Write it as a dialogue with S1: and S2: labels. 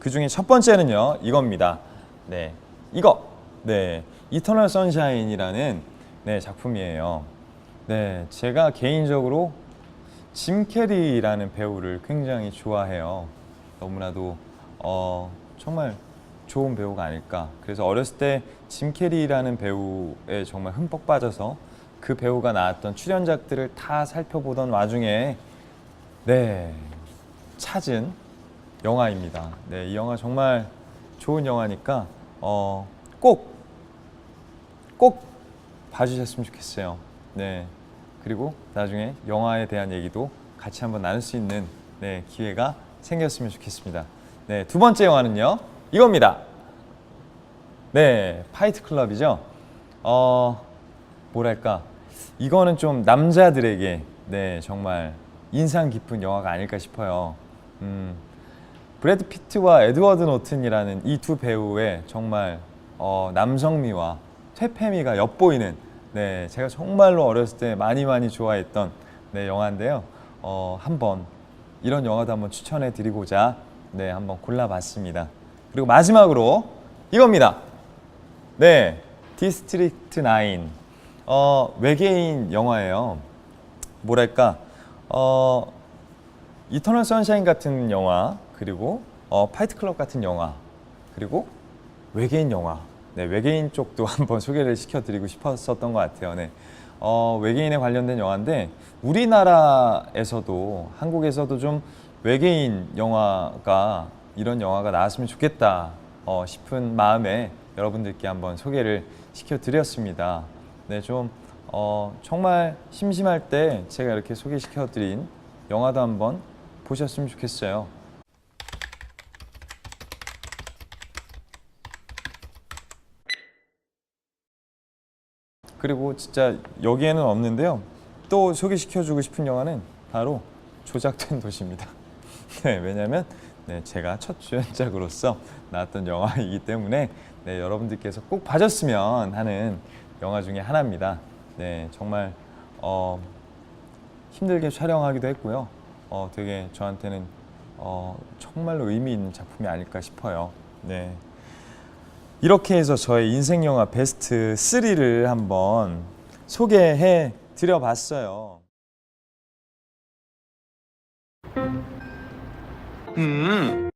S1: 그 중에 첫 번째는요, 이겁니다. 네, 이거. 네, 이터널 선샤인이라는 네, 작품이에요. 네, 제가 개인적으로 짐 캐리라는 배우를 굉장히 좋아해요. 너무나도 어, 정말 좋은 배우가 아닐까. 그래서 어렸을 때 짐 캐리라는 배우에 정말 흠뻑 빠져서 그 배우가 나왔던 출연작들을 다 살펴보던 와중에 네 찾은 영화입니다. 네, 이 영화 정말 좋은 영화니까 어, 꼭, 꼭 봐주셨으면 좋겠어요. 네. 그리고 나중에 영화에 대한 얘기도 같이 한번 나눌 수 있는 네, 기회가 생겼으면 좋겠습니다. 네, 두 번째 영화는요, 이겁니다. 네, 파이트 클럽이죠. 어, 뭐랄까, 이거는 좀 남자들에게 네, 정말 인상 깊은 영화가 아닐까 싶어요. 음, 브래드 피트와 에드워드 노튼이라는 이 두 배우의 정말 어, 남성미와 퇴폐미가 엿보이는 네, 제가 정말로 어렸을 때 많이 많이 좋아했던 네, 영화인데요. 어, 한번 이런 영화도 한번 추천해 드리고자 네, 한번 골라봤습니다. 그리고 마지막으로 이겁니다. 네, 디스트릭트 9. 어, 외계인 영화예요. 뭐랄까, 어, 이터널 선샤인 같은 영화, 그리고 어, 파이트 클럽 같은 영화, 그리고 외계인 영화. 네, 외계인 쪽도 한번 소개를 시켜드리고 싶었었던 것 같아요. 네. 어, 외계인에 관련된 영화인데 우리나라에서도 한국에서도 좀 외계인 영화가 이런 영화가 나왔으면 좋겠다 어, 싶은 마음에 여러분들께 한번 소개를 시켜드렸습니다. 네, 좀 어, 정말 심심할 때 제가 이렇게 소개시켜드린 영화도 한번 보셨으면 좋겠어요. 그리고 진짜 여기에는 없는데요. 또 소개시켜주고 싶은 영화는 바로 조작된 도시입니다. 네, 왜냐하면 네, 제가 첫 주연작으로서 나왔던 영화이기 때문에 네, 여러분들께서 꼭 봐줬으면 하는 영화 중에 하나입니다. 네, 정말 어, 힘들게 촬영하기도 했고요. 어, 되게 저한테는 어, 정말로 의미 있는 작품이 아닐까 싶어요. 네. 이렇게 해서 저의 인생 영화 베스트 3를 한번 소개해 드려 봤어요.
S2: 음, 음.